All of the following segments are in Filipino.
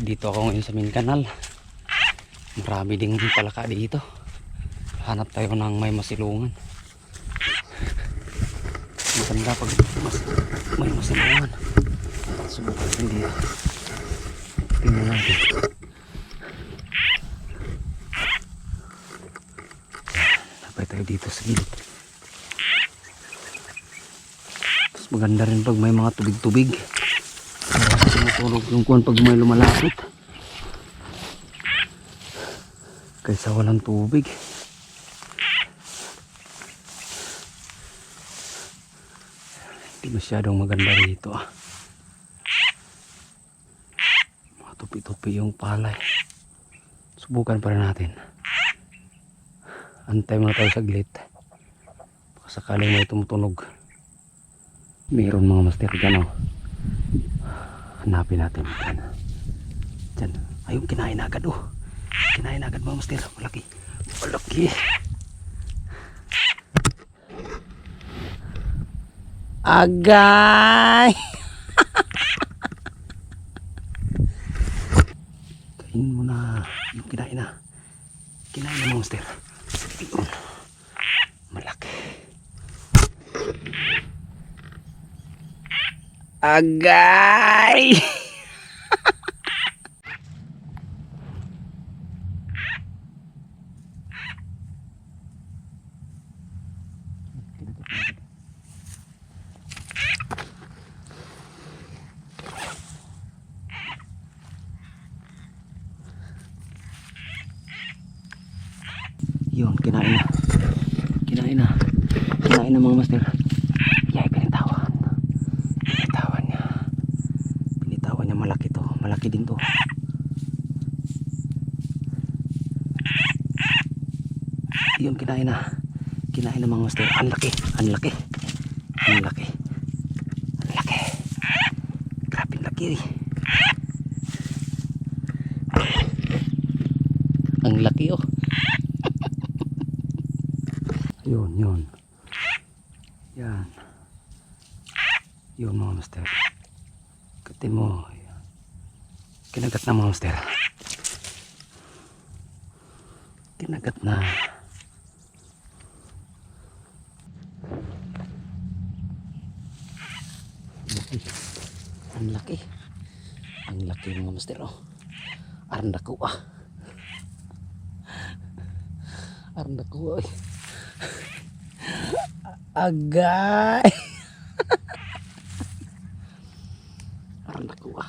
Dito ako ngayon sa main canal. Marami ding palaka dito. Hanap tayo ng may masilungan. Maganda pag mas, may masilungan. Subukan natin dito. Tingnan natin. Napay tayo dito sa gilid. Mas maganda rin pag may mga tubig-tubig. Tumutunog yung kuwan pag may lumalapit. Kaysa walang tubig. Hindi masyadong maganda rito ah. Mga tupi-tupi yung palay. Subukan pa rin natin. Antay muna tayo saglit. Baka sakaling may tumutunog. Mayroon mga master dyan oh. Hanapin natin. Yan. Dyan. Ayun, kinain agad oh. Kinain agad mga master. Malaki. Malaki. Agay! Kain mo na. Yung kinain na. Kinain na. Ayun. Malaki. Agay! Yun, kinain na. Kinain na. Kinain na mga master. To. Malaki din to. Yun, kinain na. Kinain na mga master. Ang laki. Ang laki. Ang laki. Ang laki. Grabe ang laki. Ang laki oh. Yun, yun. Yan. Yun mga master. Katin mo. Kinagat na mga master. Kinagat na. Ang laki. Ang laki mga master oh. Aranda ko ah. Aranda ko ay. Agay. Aranda ko ah.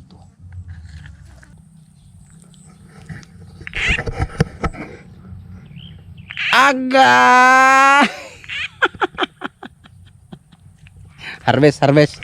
Aga! harvest, harvest.